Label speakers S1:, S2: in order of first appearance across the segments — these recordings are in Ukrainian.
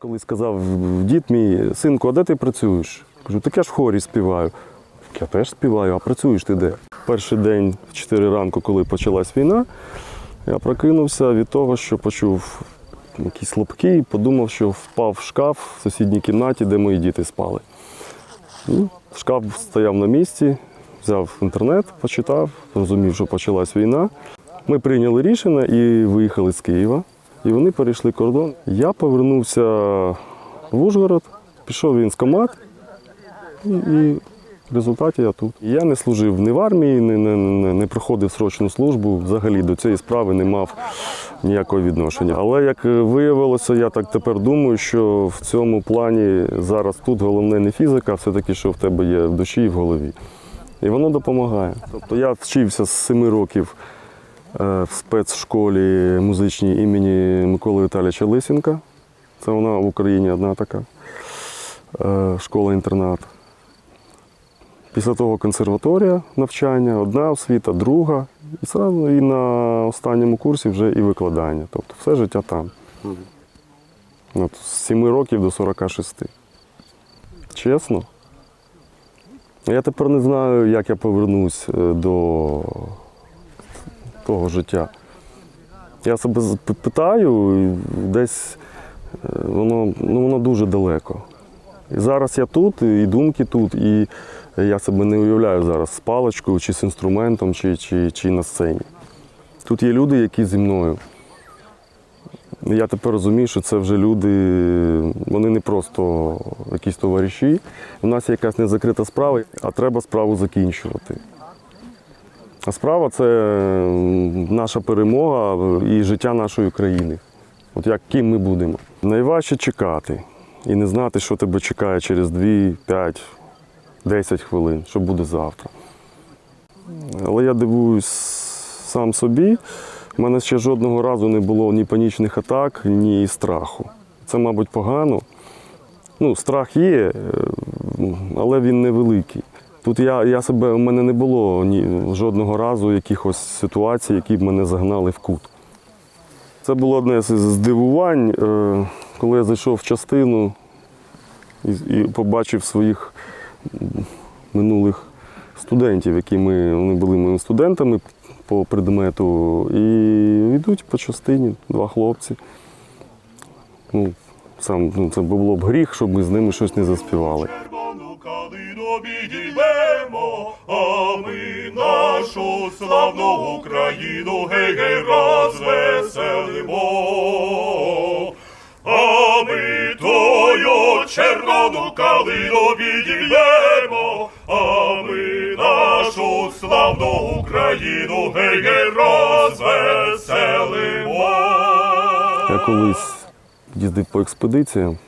S1: Коли сказав дід мій, синку, а де ти працюєш? Кажу, так я ж в хорі співаю. Я теж співаю, а працюєш ти де? Перший день в 4 ранку, коли почалась війна, я прокинувся від того, що почув якісь лапки і подумав, що впав в шкаф в сусідній кімнаті, де мої діти спали. І шкаф стояв на місці, взяв інтернет, почитав, зрозумів, що почалась війна. Ми прийняли рішення і виїхали з Києва. І вони перейшли кордон. Я повернувся в Ужгород, пішов в військкомат, і, в результаті я тут. Я не служив ні в армії, не, не, не, не проходив срочну службу. Взагалі до цієї справи не мав ніякого відношення. Але як виявилося, я так тепер думаю, що в цьому плані зараз тут головне не фізика, а все-таки, що в тебе є в душі і в голові. І воно допомагає. Тобто я вчився з 7 років в спецшколі музичній імені Миколи Віталійовича Лисенка. Це вона в Україні одна така е, школа-інтернат. Після того консерваторія навчання, одна освіта, друга. І зразу і на останньому курсі вже і викладання. Тобто все життя там. От, з 7 років до 46. Чесно. Я тепер не знаю, як я повернусь е, до того життя. Я себе питаю, десь е, воно, ну, воно дуже далеко. І зараз я тут, і думки тут, і я себе не уявляю зараз з паличкою, чи з інструментом, чи, чи, чи на сцені. Тут є люди, які зі мною. Я тепер розумію, що це вже люди, вони не просто якісь товариші. У нас є якась незакрита справа, а треба справу закінчувати. Справа це наша перемога і життя нашої країни. От як ким ми будемо. Найважче чекати і не знати, що тебе чекає через 2, 5, 10 хвилин, що буде завтра. Але я дивуюсь сам собі. У мене ще жодного разу не було ні панічних атак, ні страху. Це, мабуть, погано. Ну, страх є, е, але він невеликий. Тут я, я себе, у мене не було ні, жодного разу якихось ситуацій, які б мене загнали в кут. Це було одне з здивувань, е, коли я зайшов в частину і, і побачив своїх минулих студентів, які ми, вони були моїми студентами по предмету, і йдуть по частині два хлопці. Ну, сам, ну, це було б гріх, щоб ми з ними щось не заспівали.
S2: А ми нашу славну Україну гей-гей розвеселимо. А ми тою червону калину підіймемо, а ми нашу славну Україну гей-гей розвеселимо.
S1: Я колись їздив по експедиціям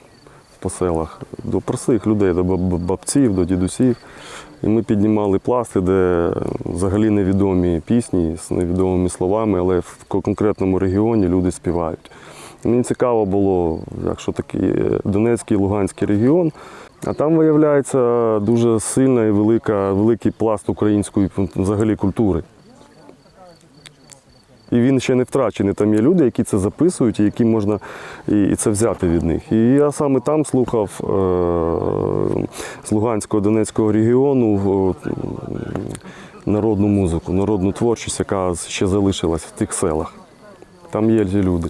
S1: по селах до простих людей, до бабців, до дідусів. І ми піднімали пласти, де взагалі невідомі пісні з невідомими словами, але в конкретному регіоні люди співають. І Мені цікаво було, якщо такий е, Донецький Луганський регіон. А там виявляється дуже сильна і велика, великий пласт української взагалі культури. І він ще не втрачений. Там є люди, які це записують, і які можна і, це взяти від них. І я саме там слухав е, з Луганського Донецького регіону е, народну музику, народну творчість, яка ще залишилась в тих селах. Там є люди.